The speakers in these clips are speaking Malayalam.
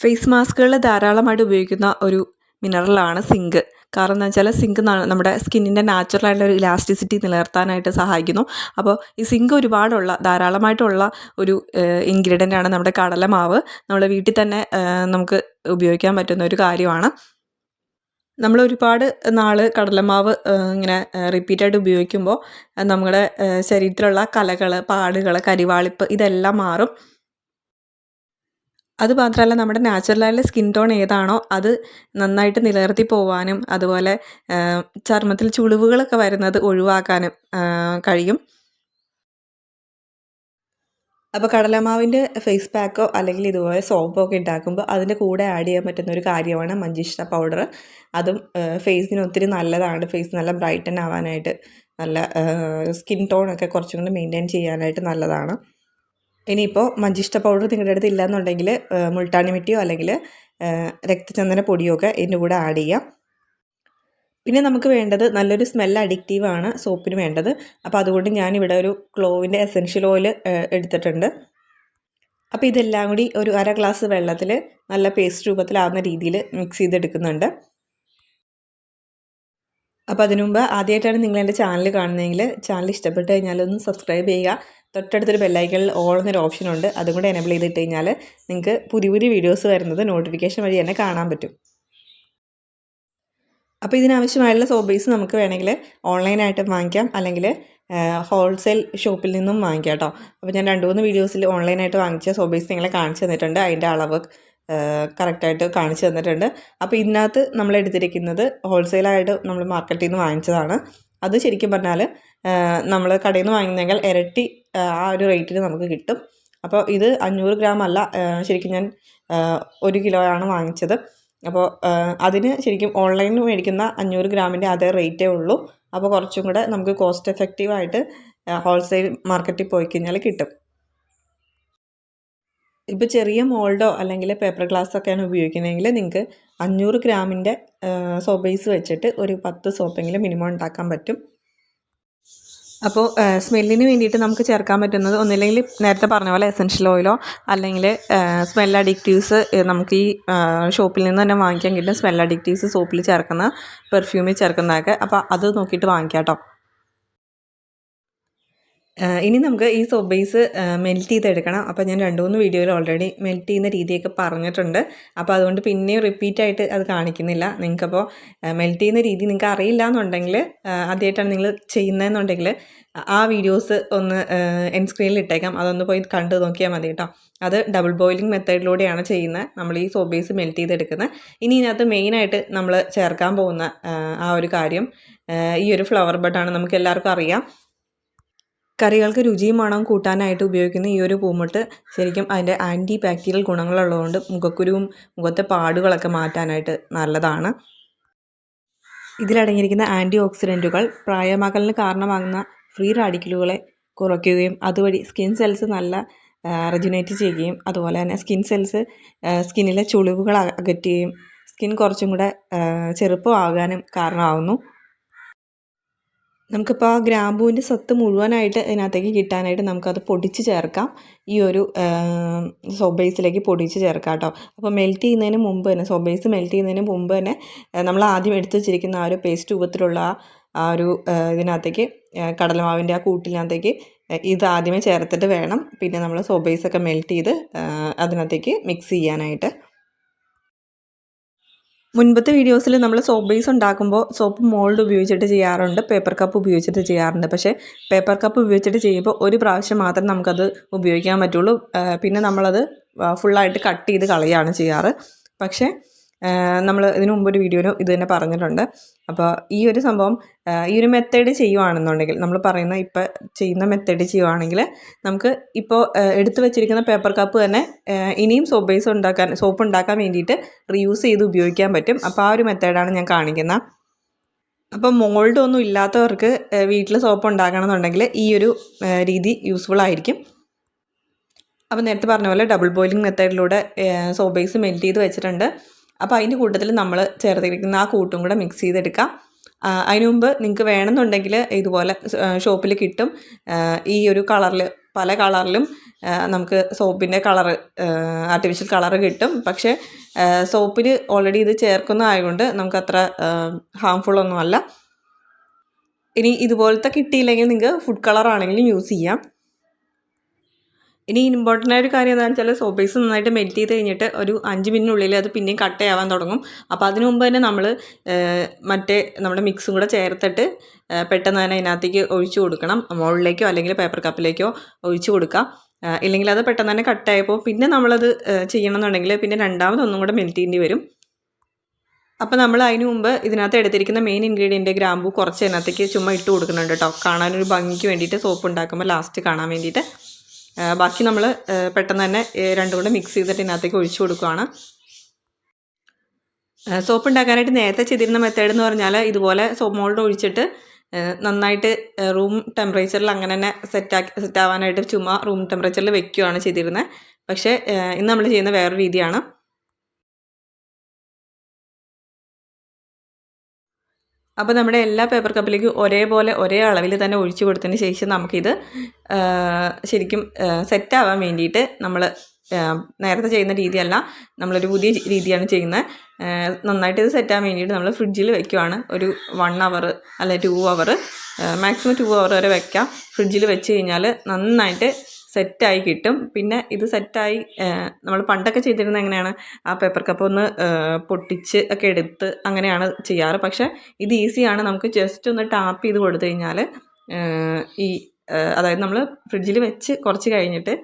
ഫേസ് മാസ്കുകൾ ധാരാളമായിട്ട് ഉപയോഗിക്കുന്ന ഒരു മിനറലാണ് സിങ്ക് കാരണം എന്ന് വെച്ചാൽ സിങ്ക് നമ്മുടെ സ്കിന്നിന്റെ നാച്ചുറലായിട്ടുള്ള ഒരു ഇലാസ്റ്റിസിറ്റി നിലനിർത്താനായിട്ട് സഹായിക്കുന്നു. അപ്പോൾ ഈ സിങ്ക് ഒരുപാടുള്ള ധാരാളമായിട്ടുള്ള ഒരു ഇൻഗ്രീഡിയന്റ് ആണ് നമ്മുടെ കടലമാവ് നമ്മുടെ വീട്ടിൽ തന്നെ നമുക്ക് ഉപയോഗിക്കാൻ പറ്റുന്ന ഒരു കാര്യമാണ്. നമ്മൾ ഒരുപാട് നാൾ കടലമാവ് ഇങ്ങനെ റിപ്പീറ്റായിട്ട് ഉപയോഗിക്കുമ്പോൾ നമ്മുടെ ശരീരത്തിലുള്ള കലകൾ പാടുകൾ കരിവാളിപ്പ് ഇതെല്ലാം മാറും. അത് മാത്രമല്ല നമ്മുടെ നാച്ചുറലായിട്ടുള്ള സ്കിൻ ടോൺ ഏതാണോ അത് നന്നായിട്ട് നിലനിർത്തി പോവാനും അതുപോലെ ചർമ്മത്തിൽ ചുളിവുകളൊക്കെ വരുന്നത് ഒഴിവാക്കാനും കഴിയും. അപ്പോൾ കടലമാവിന്റെ ഫേസ് പാക്കോ അല്ലെങ്കിൽ ഇതുപോലെ സോപ്പോ ഒക്കെ ഉണ്ടാക്കുമ്പോൾ അതിന്റെ കൂടെ ആഡ് ചെയ്യാൻ പറ്റുന്ന ഒരു കാര്യമാണ് മഞ്ചിഷ്ട പൗഡർ അതും ഫേസിന് ഒത്തിരി നല്ലതാണ്. ഫേസ് നല്ല ബ്രൈറ്റൻ ആവാനായിട്ട് നല്ല സ്കിൻ ടോണൊക്കെ കുറച്ചും കൂടി മെയിന്റെയിൻ ചെയ്യാനായിട്ട് നല്ലതാണ്. ഇനിയിപ്പോൾ മഞ്ചിഷ്ട പൗഡർ നിങ്ങളുടെ അടുത്ത് ഇല്ലയെന്നുണ്ടെങ്കിൽ മുൾട്ടാണി മിട്ടിയോ അല്ലെങ്കിൽ രക്തചന്ദന പൊടിയോ ഒക്കെ ഇതിന്റെ കൂടെ ആഡ് ചെയ്യാം. പിന്നെ നമുക്ക് വേണ്ടത് നല്ലൊരു സ്മെൽ അഡിക്റ്റീവാണ് സോപ്പിന് വേണ്ടത്. അപ്പോൾ അതുകൊണ്ട് ഞാനിവിടെ ഒരു ക്ലോവിന്റെ എസെൻഷ്യൽ ഓയിൽ എടുത്തിട്ടുണ്ട്. അപ്പോൾ ഇതെല്ലാം കൂടി ഒരു അര ഗ്ലാസ് വെള്ളത്തിൽ നല്ല പേസ്റ്റ് രൂപത്തിലാവുന്ന രീതിയിൽ മിക്സ് ചെയ്തെടുക്കുന്നുണ്ട്. അപ്പോൾ അതിനുമുമ്പ് ആദ്യമായിട്ടാണ് നിങ്ങൾ എന്റെ ചാനൽ കാണുന്നതെങ്കിൽ ചാനൽ ഇഷ്ടപ്പെട്ട് കഴിഞ്ഞാൽ ഒന്ന് സബ്സ്ക്രൈബ് ചെയ്യുക. തൊട്ടടുത്തൊരു ബെല്ലൈക്കണിൽ ഓൾ എന്നൊരു ഓപ്ഷൻ ഉണ്ട്. അതും കൂടെ എനേബിൾ ചെയ്തിട്ട് കഴിഞ്ഞാൽ നിങ്ങൾക്ക് പുതിയ പുതിയ വീഡിയോസ് വരുന്നത് നോട്ടിഫിക്കേഷൻ വഴി തന്നെ കാണാൻ പറ്റും. അപ്പോൾ ഇതിനാവശ്യമായുള്ള സോപ്പ് ബേസ് നമുക്ക് വേണമെങ്കിൽ ഓൺലൈനായിട്ട് വാങ്ങിക്കാം. അല്ലെങ്കിൽ ഹോൾസെയിൽ ഷോപ്പിൽ നിന്നും വാങ്ങിക്കാം കേട്ടോ അപ്പോൾ ഞാൻ രണ്ട് മൂന്ന് വീഡിയോസിൽ ഓൺലൈനായിട്ട് വാങ്ങിച്ച സോപ്പ് ബേസ് നിങ്ങളെ കാണിച്ചു തന്നിട്ടുണ്ട്. അതിന്റെ അളവ് കറക്റ്റായിട്ട് കാണിച്ചു തന്നിട്ടുണ്ട്. അപ്പോൾ ഇതിനകത്ത് നമ്മൾ എടുത്തിരിക്കുന്നത് ഹോൾസെയിലായിട്ട് നമ്മൾ മാർക്കറ്റിൽ നിന്ന് വാങ്ങിച്ചതാണ്. അത് ശരിക്കും പറഞ്ഞാൽ നമ്മൾ കടയിൽ നിന്ന് വാങ്ങുന്നതെങ്കിൽ ഇരട്ടി ആ ഒരു റേറ്റിന് നമുക്ക് കിട്ടും. അപ്പോൾ ഇത് അഞ്ഞൂറ് ഗ്രാം അല്ല ശരിക്കും ഞാൻ ഒരു ആണ് വാങ്ങിച്ചത്. അപ്പോൾ അതിന് ശരിക്കും ഓൺലൈനിൽ മേടിക്കുന്ന അഞ്ഞൂറ് ഗ്രാമിന്റെ അതേ റേറ്റേ ഉള്ളൂ. അപ്പോൾ കുറച്ചും കൂടെ നമുക്ക് കോസ്റ്റ് എഫക്റ്റീവായിട്ട് ഹോൾസെയിൽ മാർക്കറ്റിൽ പോയി കഴിഞ്ഞാൽ കിട്ടും. ഇപ്പോൾ ചെറിയ മോൾഡോ അല്ലെങ്കിൽ പേപ്പർ ഗ്ലാസ് ഒക്കെയാണ് ഉപയോഗിക്കുന്നതെങ്കിൽ നിങ്ങൾക്ക് അഞ്ഞൂറ് ഗ്രാമിന്റെ ബേസ് വെച്ചിട്ട് ഒരു പത്ത് സോപ്പെങ്കിലും മിനിമം ഉണ്ടാക്കാൻ പറ്റും. അപ്പോൾ സ്മെല്ലിന് വേണ്ടിയിട്ട് നമുക്ക് ചേർക്കാൻ പറ്റുന്നത് ഒന്നില്ലെങ്കിൽ നേരത്തെ പറഞ്ഞ പോലെ എസെൻഷ്യൽ ഓയിലോ അല്ലെങ്കിൽ സ്മെൽ അഡിക്റ്റീവ്സ് നമുക്ക് ഈ ഷോപ്പിൽ നിന്ന് തന്നെ വാങ്ങിക്കാൻ കിട്ടും സ്മെൽ അഡിക്റ്റീവ്സ് സോപ്പിൽ ചേർക്കുന്ന പെർഫ്യൂമിൽ ചേർക്കുന്നതൊക്കെ. അപ്പോൾ അത് നോക്കിയിട്ട് വാങ്ങിക്കാം കേട്ടോ. ഇനി നമുക്ക് ഈ സോപ്പ് ബേസ് മെൽറ്റ് ചെയ്തെടുക്കണം. അപ്പോൾ ഞാൻ രണ്ട് മൂന്ന് വീഡിയോയിൽ ഓൾറെഡി മെൽറ്റ് ചെയ്യുന്ന രീതിയൊക്കെ പറഞ്ഞിട്ടുണ്ട്. അപ്പോൾ അതുകൊണ്ട് പിന്നെയും റിപ്പീറ്റായിട്ട് അത് കാണിക്കുന്നില്ല. നിങ്ങൾക്കപ്പോൾ മെൽറ്റ് ചെയ്യുന്ന രീതി നിങ്ങൾക്ക് അറിയില്ല എന്നുണ്ടെങ്കിൽ ആദ്യമായിട്ടാണ് നിങ്ങൾ ചെയ്യുന്നതെന്നുണ്ടെങ്കിൽ ആ വീഡിയോസ് ഒന്ന് എൻ സ്ക്രീനിൽ ഇട്ടേക്കാം. അതൊന്ന് പോയി കണ്ടു നോക്കിയാൽ മതി കേട്ടോ അത് ഡബിൾ ബോയിലിംഗ് മെത്തേഡിലൂടെയാണ് ചെയ്യുന്നത്. നമ്മൾ ഈ സോപ്പ് ബേസ് മെൽറ്റ് ചെയ്തെടുക്കുന്നത്. ഇനി ഇതിനകത്ത് മെയിനായിട്ട് നമ്മൾ ചേർക്കാൻ പോകുന്ന ആ ഒരു കാര്യം ഈ ഒരു ഫ്ലവർ ബഡാണ് നമുക്ക് എല്ലാവർക്കും അറിയാം. കറികൾക്ക് രുചിയും മണവും കൂട്ടാനായിട്ട് ഉപയോഗിക്കുന്ന ഈ ഒരു പൂമുട്ട് ശരിക്കും അതിന്റെ ആന്റി ബാക്ടീരിയൽ ഗുണങ്ങളുള്ളതുകൊണ്ട് മുഖക്കുരുവും മുഖത്തെ പാടുകളൊക്കെ മാറ്റാനായിട്ട് നല്ലതാണ്. ഇതിലടങ്ങിയിരിക്കുന്ന ആന്റി ഓക്സിഡന്റുകൾ പ്രായമാകലിന് കാരണമാകുന്ന ഫ്രീ റാഡിക്കലുകളെ കുറയ്ക്കുകയും അതുവഴി സ്കിൻ സെൽസ് നല്ല റെജുനേറ്റ് ചെയ്യുകയും അതുപോലെ തന്നെ സ്കിൻ സെൽസ് സ്കിന്നിലെ ചുളിവുകൾ അകറ്റുകയും സ്കിൻ കുറച്ചും കൂടെ ചെറുപ്പമാകാനും കാരണമാകുന്നു നമുക്കിപ്പോൾ ആ ഗ്രാമ്പൂവിന്റെ സത്ത് മുഴുവനായിട്ട് ഇതിനകത്തേക്ക് കിട്ടാനായിട്ട് നമുക്കത് പൊടിച്ച് ചേർക്കാം. ഈ ഒരു സോബേസിലേക്ക് പൊടിച്ച് ചേർക്കാം കേട്ടോ. അപ്പോൾ മെൽറ്റ് ചെയ്യുന്നതിന് മുമ്പ് തന്നെ സോബേസ് മെൽറ്റ് ചെയ്യുന്നതിന് മുമ്പ് തന്നെ നമ്മൾ ആദ്യം എടുത്തു വെച്ചിരിക്കുന്ന ആ ഒരു പേസ്റ്റ് രൂപത്തിലുള്ള ആ ഒരു ഇതിനകത്തേക്ക് കടലമാവിന്റെ ആ കൂട്ടിനകത്തേക്ക് ഇത് ആദ്യമേ ചേർത്തിട്ട് വേണം. പിന്നെ നമ്മൾ സോബേസൊക്കെ മെൽറ്റ് ചെയ്ത് അതിനകത്തേക്ക് മിക്സ് ചെയ്യാനായിട്ട്. മുൻപത്തെ വീഡിയോസിൽ നമ്മൾ സോപ്പ് ബേസ് ഉണ്ടാക്കുമ്പോൾ സോപ്പ് മോൾഡ് ഉപയോഗിച്ചിട്ട് ചെയ്യാറുണ്ട് പേപ്പർ കപ്പ് ഉപയോഗിച്ചിട്ട് ചെയ്യാറുണ്ട്. പക്ഷേ പേപ്പർ കപ്പ് ഉപയോഗിച്ചിട്ട് ചെയ്യുമ്പോൾ ഒരു പ്രാവശ്യം മാത്രം നമുക്കത് ഉപയോഗിക്കാൻ പറ്റുള്ളൂ. പിന്നെ നമ്മളത് ഫുള്ളായിട്ട് കട്ട് ചെയ്ത് കളയുകയാണ് ചെയ്യാറ്. പക്ഷേ നമ്മൾ ഇതിനു മുമ്പ് ഒരു വീഡിയോയിലും ഇത് തന്നെ പറഞ്ഞിട്ടുണ്ട്. അപ്പോൾ ഈ ഒരു സംഭവം ഈ ഒരു മെത്തേഡ് ചെയ്യുവാണെന്നുണ്ടെങ്കിൽ നമ്മൾ പറയുന്ന ഇപ്പോൾ ചെയ്യുന്ന മെത്തേഡ് ചെയ്യുവാണെങ്കിൽ നമുക്ക് ഇപ്പോൾ എടുത്തു വെച്ചിരിക്കുന്ന പേപ്പർ കപ്പ് തന്നെ ഇനിയും സോപ്പ് ബേസ് ഉണ്ടാക്കാൻ സോപ്പ് ഉണ്ടാക്കാൻ വേണ്ടിയിട്ട് റീയൂസ് ചെയ്ത് ഉപയോഗിക്കാൻ പറ്റും. അപ്പോൾ ആ ഒരു മെത്തേഡാണ് ഞാൻ കാണിക്കുന്നത് അപ്പോൾ മോൾഡ് ഒന്നും ഇല്ലാത്തവർക്ക് വീട്ടിൽ സോപ്പ് ഉണ്ടാക്കണമെന്നുണ്ടെങ്കിൽ ഈ ഒരു രീതി യൂസ്ഫുൾ ആയിരിക്കും. അപ്പോൾ നേരത്തെ പറഞ്ഞ പോലെ ഡബിൾ ബോയിലിംഗ് മെത്തേഡിലൂടെ സോപ്പ് ബേസ് മെൽറ്റ് ചെയ്ത് വെച്ചിട്ടുണ്ട്. അപ്പോൾ അതിന്റെ കൂട്ടത്തിൽ നമ്മൾ ചേർത്തിരിക്കുന്ന ആ കൂട്ടും കൂടെ മിക്സ് ചെയ്തെടുക്കാം. അതിനു മുമ്പ് നിങ്ങൾക്ക് വേണമെന്നുണ്ടെങ്കിൽ ഇതുപോലെ ഷോപ്പിൽ കിട്ടും. ഈ ഒരു കളറിൽ പല കളറിലും നമുക്ക് സോപ്പിന്റെ കളർ ആർട്ടിഫിഷ്യൽ കളർ കിട്ടും. പക്ഷേ സോപ്പിന് ഓൾറെഡി ഇത് ചേർക്കുന്ന ചേർക്കുന്നതായതുകൊണ്ട് നമുക്കത്ര ഹാംഫുൾ ഒന്നുമല്ല. ഇനി ഇതുപോലത്തെ കിട്ടിയില്ലെങ്കിൽ നിങ്ങൾക്ക് ഫുഡ് കളറാണെങ്കിലും യൂസ് ചെയ്യാം. ഇനി ഇമ്പോർട്ടന്റ് ആയ ഒരു കാര്യം എന്താണെന്ന് വെച്ചാൽ സോപ്പേസ് നന്നായിട്ട് മെൽറ്റ് ചെയ്ത് കഴിഞ്ഞിട്ട് ഒരു അഞ്ച് മിനിറ്റിനുള്ളിൽ അത് പിന്നെയും കട്ടയാവാൻ തുടങ്ങും. അപ്പോൾ അതിനു മുമ്പ് തന്നെ നമ്മൾ മറ്റേ നമ്മുടെ മിക്സും കൂടെ ചേർത്തിട്ട് പെട്ടെന്ന് തന്നെ അതിനകത്തേക്ക് ഒഴിച്ചു കൊടുക്കണം. മുകളിലേക്കോ അല്ലെങ്കിൽ പേപ്പർ കപ്പിലേക്കോ ഒഴിച്ചു കൊടുക്കാം. ഇല്ലെങ്കിൽ അത് പെട്ടെന്ന് തന്നെ കട്ടായപ്പോൾ പിന്നെ നമ്മളത് ചെയ്യണം ചെയ്യണമെന്നുണ്ടെങ്കിൽ പിന്നെ രണ്ടാമതൊന്നും കൂടെ മെൽറ്റ് ചെയ്യേണ്ടി വരും. അപ്പോൾ നമ്മൾ അതിന് മുമ്പ് ഇതിനകത്ത് എടുത്തിരിക്കുന്ന മെയിൻ ഇൻഗ്രീഡിയന്റ് ഗ്രാമ്പു കുറച്ച് അതിനകത്തേക്ക് ചുമ്മാ ഇട്ട് കൊടുക്കുന്നുണ്ട് കേട്ടോ. കാണാനൊരു ഭംഗിക്ക് വേണ്ടിയിട്ട് സോപ്പ് ഉണ്ടാക്കുമ്പോൾ ലാസ്റ്റ് കാണാൻ വേണ്ടിയിട്ട്. ബാക്കി നമ്മൾ പെട്ടെന്ന് തന്നെ രണ്ടും കൂടെ മിക്സ് ചെയ്തിട്ട് ഇതിനകത്തേക്ക് ഒഴിച്ചു കൊടുക്കുകയാണ് സോപ്പ് ഉണ്ടാക്കാനായിട്ട് നേരത്തെ ചെയ്തിരുന്ന മെത്തേഡ് എന്ന് പറഞ്ഞാൽ ഇതുപോലെ സോപ്പ് മോൾഡ് ഒഴിച്ചിട്ട് നന്നായിട്ട് റൂം ടെമ്പറേച്ചറിൽ അങ്ങനെ തന്നെ സെറ്റാക്കി സെറ്റാവാനായിട്ട് ചുമ്മാ റൂം ടെമ്പറേച്ചറിൽ വെക്കുകയാണ് ചെയ്തിരുന്നത് പക്ഷേ ഇന്ന് നമ്മൾ ചെയ്യുന്ന വേറൊരു രീതിയാണ്. അപ്പോൾ നമ്മുടെ എല്ലാ പേപ്പർ കപ്പിലേക്കും ഒരേപോലെ ഒരേ അളവിൽ തന്നെ ഒഴിച്ചു കൊടുത്തതിന് ശേഷം നമുക്കിത് ശരിക്കും സെറ്റാവാൻ വേണ്ടിയിട്ട് നമ്മൾ നേരത്തെ ചെയ്യുന്ന രീതിയല്ല നമ്മളൊരു പുതിയ രീതിയാണ് ചെയ്യുന്നത്. നന്നായിട്ട് ഇത് സെറ്റ് ആവാൻ വേണ്ടിയിട്ട് നമ്മൾ ഫ്രിഡ്ജിൽ വെക്കുവാണ്. ഒരു വൺ അവർ അല്ലെ two hour maximum two hour വരെ വെക്കാം. ഫ്രിഡ്ജിൽ വെച്ച് കഴിഞ്ഞാൽ നന്നായിട്ട് സെറ്റായി കിട്ടും. പിന്നെ ഇത് സെറ്റായി നമ്മൾ പണ്ടൊക്കെ ചെയ്തിരുന്നത് എങ്ങനെയാണ്? ആ പേപ്പർ കപ്പ് ഒന്ന് പൊട്ടിച്ച് ഒക്കെ എടുത്ത് അങ്ങനെയാണ് ചെയ്യാറ്. പക്ഷേ ഇത് ഈസിയാണ് നമുക്ക് ജസ്റ്റ് ഒന്ന് ടാപ്പ് ചെയ്ത് കൊടുത്തു കഴിഞ്ഞാൽ ഈ അതായത് നമ്മൾ ഫ്രിഡ്ജിൽ വെച്ച് കുറച്ച് കഴിഞ്ഞിട്ട്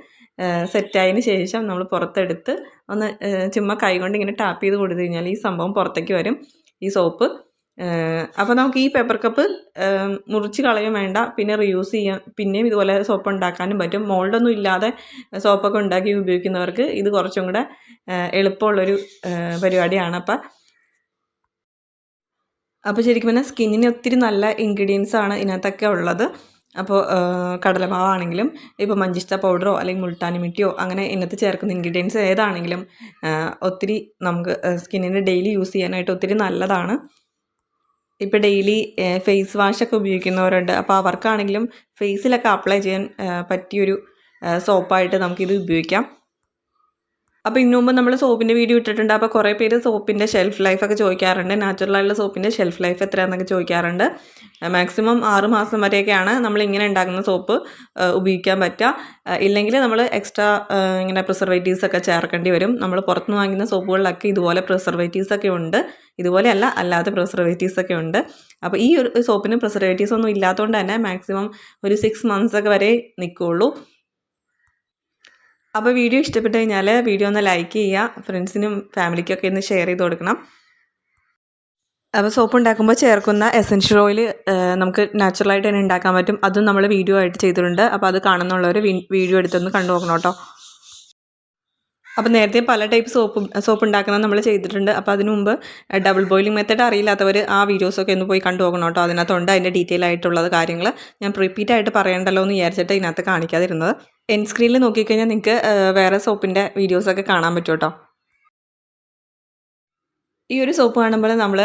സെറ്റായതിന് ശേഷം നമ്മൾ പുറത്തെടുത്ത് ഒന്ന് ചുമ്മാ കൈ കൊണ്ട് ഇങ്ങനെ ടാപ്പ് ചെയ്ത് കൊടുത്തു കഴിഞ്ഞാൽ ഈ സംഭവം പുറത്തേക്ക് വരും. ഈ സോപ്പ് അപ്പോൾ നമുക്ക് ഈ പേപ്പർ കപ്പ് മുറിച്ച് കളയും വേണ്ട. പിന്നെ റീയൂസ് ചെയ്യാം പിന്നെയും ഇതുപോലെ സോപ്പ് ഉണ്ടാക്കാനും പറ്റും. മോൾഡൊന്നും ഇല്ലാതെ സോപ്പൊക്കെ ഉണ്ടാക്കി ഉപയോഗിക്കുന്നവർക്ക് ഇത് കുറച്ചും കൂടെ എളുപ്പമുള്ളൊരു പരിപാടിയാണ് അപ്പം. അപ്പോൾ ശരിക്കും പറഞ്ഞാൽ സ്കിന്നിന് ഒത്തിരി നല്ല ഇൻഗ്രീഡിയൻസ് ആണ് ഇതിനകത്തൊക്കെ ഉള്ളത്. അപ്പോൾ കടലമാവാണെങ്കിലും ഇപ്പോൾ മഞ്ചിഷ്ട പൗഡറോ അല്ലെങ്കിൽ മുൾട്ടാനി മിട്ടിയോ അങ്ങനെ ഇന്നത്ത് ചേർക്കുന്ന ഇൻഗ്രീഡിയൻസ് ഏതാണെങ്കിലും ഒത്തിരി നമുക്ക് സ്കിന്നിന് ഡെയിലി യൂസ് ചെയ്യാനായിട്ട് ഒത്തിരി നല്ലതാണ്. ഇപ്പോൾ ഡെയിലി ഫേസ് വാഷൊക്കെ ഉപയോഗിക്കുന്നവരുണ്ട്. അപ്പോൾ അവർക്കാണെങ്കിലും ഫേസിലൊക്കെ അപ്ലൈ ചെയ്യാൻ പറ്റിയൊരു സോപ്പായിട്ട് നമുക്കിത് ഉപയോഗിക്കാം. അപ്പോൾ ഇന്നു മുമ്പ് നമ്മൾ സോപ്പിന്റെ വീഡിയോ ഇട്ടിട്ടുണ്ട്. അപ്പോൾ കുറേ പേര് സോപ്പിന്റെ ഷെൽഫ് ലൈഫൊക്കെ ചോദിക്കാറുണ്ട്. നാച്ചുറലായിട്ടുള്ള സോപ്പിന്റെ ഷെൽഫ് ലൈഫ് എത്രയാണെന്നൊക്കെ ചോദിക്കാറുണ്ട്. മാക്സിമം ആറ് മാസം വരെയൊക്കെയാണ് നമ്മൾ ഇങ്ങനെ ഉണ്ടാക്കുന്ന സോപ്പ് ഉപയോഗിക്കാൻ പറ്റുക. ഇല്ലെങ്കിൽ നമ്മൾ എക്സ്ട്രാ ഇങ്ങനെ പ്രിസർവേറ്റീവ്സ് ഒക്കെ ചേർക്കേണ്ടി വരും. നമ്മൾ പുറത്തുനിന്ന് വാങ്ങുന്ന സോപ്പുകളിലൊക്കെ ഇതുപോലെ പ്രിസർവേറ്റീവ്സ് ഒക്കെ ഉണ്ട്. ഇതുപോലെയല്ല അല്ലാതെ പ്രിസർവേറ്റീവ്സ് ഒക്കെ ഉണ്ട്. അപ്പോൾ ഈ ഒരു സോപ്പിന് പ്രിസർവേറ്റീവ്സ് ഒന്നും ഇല്ലാത്തതുകൊണ്ട് തന്നെ മാക്സിമം ഒരു സിക്സ് മന്ത്സ് ഒക്കെ വരെ നിൽക്കുകയുള്ളൂ അപ്പോൾ വീഡിയോ ഇഷ്ടപ്പെട്ട് കഴിഞ്ഞാൽ വീഡിയോ ഒന്ന് ലൈക്ക് ചെയ്യുക ഫ്രണ്ട്സിനും ഫാമിലിക്കൊക്കെ ഒന്ന് ഷെയർ ചെയ്ത് കൊടുക്കണം. അപ്പോൾ സോപ്പ് ഉണ്ടാക്കുമ്പോൾ ചേർക്കുന്ന എസൻഷ്യൽ ഓയിൽ നമുക്ക് നാച്ചുറലായിട്ട് തന്നെ ഉണ്ടാക്കാൻ പറ്റും. അതും നമ്മൾ വീഡിയോ ആയിട്ട് ചെയ്തിട്ടുണ്ട്. അപ്പോൾ അത് കാണുന്നുള്ളവർ വീഡിയോ എടുത്തൊന്ന് കണ്ടു നോക്കണം കേട്ടോ. അപ്പോൾ നേരത്തെ പല ടൈപ്പ് സോപ്പ് സോപ്പ് ഉണ്ടാക്കുന്നത് നമ്മൾ ചെയ്തിട്ടുണ്ട്. അപ്പോൾ അതിന് മുമ്പ് ഡബിൾ ബോയിലിംഗ് മെത്തേഡ് അറിയില്ലാത്തവർ ആ വീഡിയോസൊക്കെ ഒന്ന് പോയി കണ്ടു നോക്കണം കേട്ടോ. അതിനകത്തുണ്ട് അതിന്റെ ഡീറ്റെയിൽ ആയിട്ടുള്ളത് കാര്യങ്ങൾ ഞാൻ റിപ്പീറ്റ് ആയിട്ട് പറയണ്ടല്ലോ എന്ന് വിചാരിച്ചിട്ട് ഇതിനകത്ത് കാണിക്കാതിരുന്നത്. എൻ സ്ക്രീനിൽ നോക്കിക്കഴിഞ്ഞാൽ നിങ്ങൾക്ക് വേറെ സോപ്പിന്റെ വീഡിയോസൊക്കെ കാണാൻ പറ്റും കേട്ടോ. ഈ ഒരു സോപ്പ് കാണുമ്പോൾ നമ്മൾ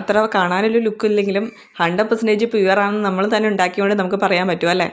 അത്ര കാണാനൊരു ലുക്ക് ഇല്ലെങ്കിലും ഹൺഡ്രഡ് പെർസെന്റേജ് പ്യുവർ ആണെന്ന് നമ്മൾ തന്നെ ഉണ്ടാക്കിയതുകൊണ്ട് നമുക്ക് പറയാൻ പറ്റും അല്ലേ?